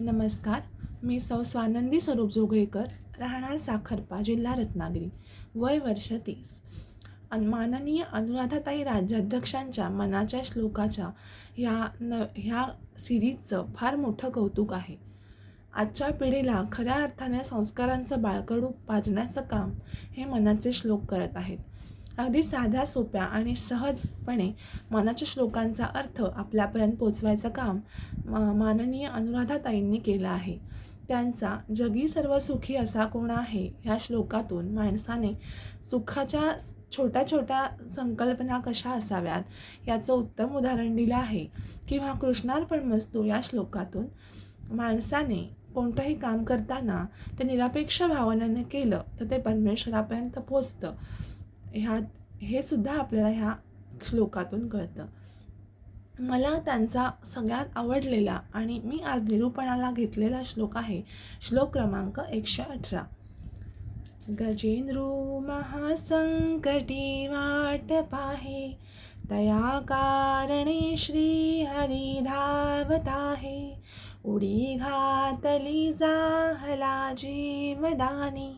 नमस्कार. मी सौ स्वानंदी स्वरूप जोगळेकर राहणार साखरपा जिल्हा रत्नागिरी. वय वर्ष तीस. अन माननीय अनुराधाताई राज्याध्यक्षांच्या मनाच्या श्लोकाच्या ह्या न ह्या सिरीजचं फार मोठं कौतुक आहे. आजच्या पिढीला खऱ्या अर्थाने संस्कारांचं बाळकडू पाजण्याचं काम हे मनाचे श्लोक करत आहेत. अगदी साध्या सोप्या आणि सहजपणे मनाच्या श्लोकांचा अर्थ आपल्यापर्यंत पोचवायचं काम मा माननीय अनुराधाताईंनी केलं आहे. त्यांचा जगी सर्व सुखी असा कोण आहे? ह्या श्लोकातून माणसाने सुखाच्या छोट्या छोट्या संकल्पना कशा असाव्यात? याचं उत्तम उदाहरण दिलं आहे. किंवा कृष्णार्पण मस्तू या श्लोकातून माणसाने कोणतंही काम करताना ते निरपेक्ष भावनेने केलं तर ते परमेश्वरापर्यंत पोचतं. ह्यात हे सुद्धा आपल्याला ह्या श्लोकातून कळतं. मला त्यांचा सगळ्यात आवडलेला आणि मी आज निरूपणाला घेतलेला श्लोक आहे श्लोक क्रमांक एकशे अठरा. गजेंद्रू महासंकटी वाट पाहे तया कारणे श्री हरी धावत आहे. उडी घातली जाहला जीवदानी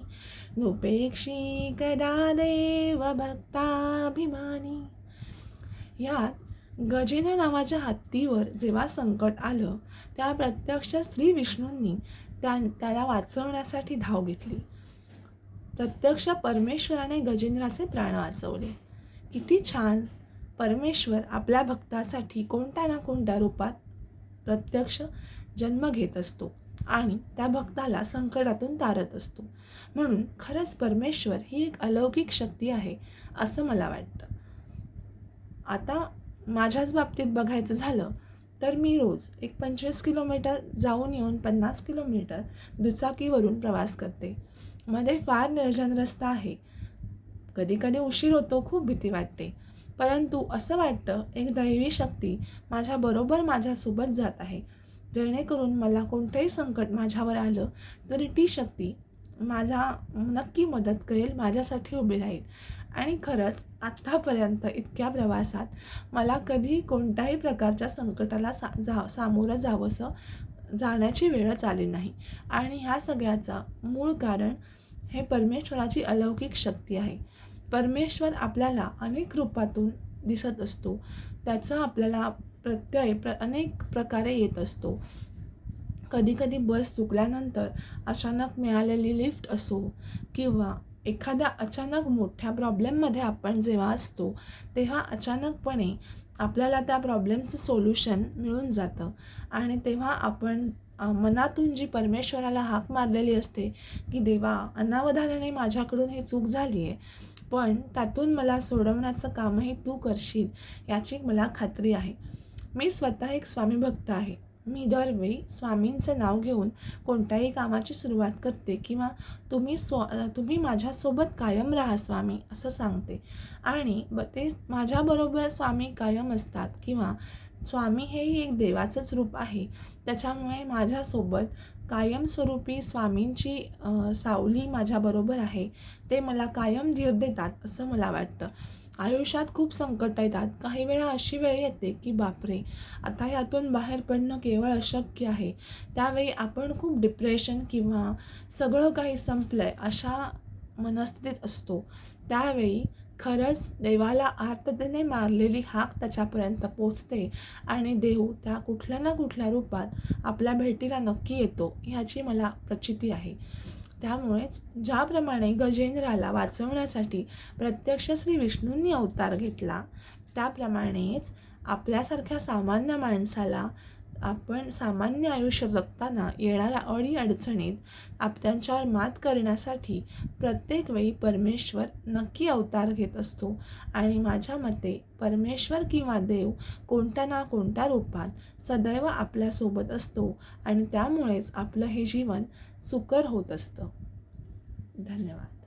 नुपेक्षी कदा देव भक्ताभिमानी यात गजेंद्र नावाच्या हत्तीवर जेव्हा संकट आलं त्या प्रत्यक्ष श्री विष्णूंनी त्या त्याला वाचवण्यासाठी धाव घेतली. प्रत्यक्ष परमेश्वराने गजेंद्राचे प्राण वाचवले. किती छान! परमेश्वर आपल्या भक्तासाठी कोणत्या ना कोणत्या रूपात प्रत्यक्ष जन्म घेत असतो. आणि त्या भक्ताला संकटातून तारत असतो. म्हणून खरंच परमेश्वर ही एक अलौकिक शक्ती आहे असं मला वाटतं. आता माझ्याच बाबतीत बघायचं झालं तर मी रोज एक पंचवीस किलोमीटर जाऊन येऊन पन्नास किलोमीटर दुचाकीवरून प्रवास करते. मध्ये फार निर्जन रस्ता आहे. कधी कधी उशीर होतो खूप भीती वाटते. परंतु असं वाटतं एक दैवी शक्ती माझ्याबरोबर माझ्यासोबत जात आहे. जेणेकरून मला कोणतंही संकट माझ्यावर आलं तरी ती शक्ती माझा नक्की मदत करेल माझ्यासाठी उभी राहील. आणि खरंच आत्तापर्यंत इतक्या प्रवासात मला कधी कोणत्याही प्रकारच्या संकटाला सा जा सामोरं जावंसं जाण्याची वेळच आली नाही. आणि ह्या सगळ्याचं मूळ कारण हे परमेश्वराची अलौकिक शक्ती आहे. परमेश्वर आपल्याला अनेक रूपातून दिसत असतो. त्याचा आपल्याला प्रत्यय प्र अनेक प्रकारे येत असतो. कधीकधी बस चुकल्यानंतर अचानक मिळालेली लिफ्ट असो किंवा एखाद्या अचानक मोठ्या प्रॉब्लेममध्ये आपण जेव्हा असतो तेव्हा अचानकपणे आपल्याला त्या प्रॉब्लेमचं सोल्युशन मिळून जातं. आणि तेव्हा आपण मनातून जी परमेश्वराला हाक मारलेली असते की देवा अनावधानाने माझ्याकडून हे चूक झाली आहे पण त्यातून मला सोडवण्याचं कामही तू करशील याची मला खात्री आहे. मी स्वतः एक स्वामी भक्त आहे. मी दरवेळी स्वामींचं नाव घेऊन कोणत्याही कामाची सुरुवात करते किंवा तुम्ही स्व तुम्ही माझ्यासोबत कायम राहा स्वामी असं सांगते. आणि ब ते माझ्याबरोबर स्वामी कायम असतात किंवा स्वामी हेही एक देवाचंच रूप आहे. त्याच्यामुळे माझ्यासोबत कायमस्वरूपी स्वामींची सावली माझ्याबरोबर आहे. ते मला कायम धीर देतात असं मला वाटतं. आयुष्यात खूप संकट येतात. काही वेळा अशी वेळ येते की बापरे आता यातून बाहेर पडणं केवळ अशक्य आहे. त्यावेळी आपण खूप डिप्रेशन किंवा सगळं काही संपलं आहे अशा मनस्थितीत असतो. त्यावेळी खरंच देवाला आर्ततेने मारलेली हाक त्याच्यापर्यंत पोचते आणि देव त्या कुठल्या ना कुठल्या रूपात आपल्या भेटीला नक्की येतो ह्याची मला प्रचिती आहे. त्यामुळेच ज्याप्रमाणे गजेंद्राला वाचवण्यासाठी प्रत्यक्ष श्री विष्णूंनी अवतार घेतला त्याप्रमाणेच आपल्यासारख्या सामान्य माणसाला आपण सामान्य आयुष्य जगताना येणाऱ्या अडी अडचणीत आप त्यांच्यावर मात करण्यासाठी प्रत्येक वेळी परमेश्वर नक्की अवतार घेत असतो. आणि माझ्या मते परमेश्वर किंवा देव कोणत्या ना कोणत्या रूपात सदैव आपल्यासोबत असतो आणि त्यामुळेच आपलं हे जीवन सुकर होत असतं. धन्यवाद.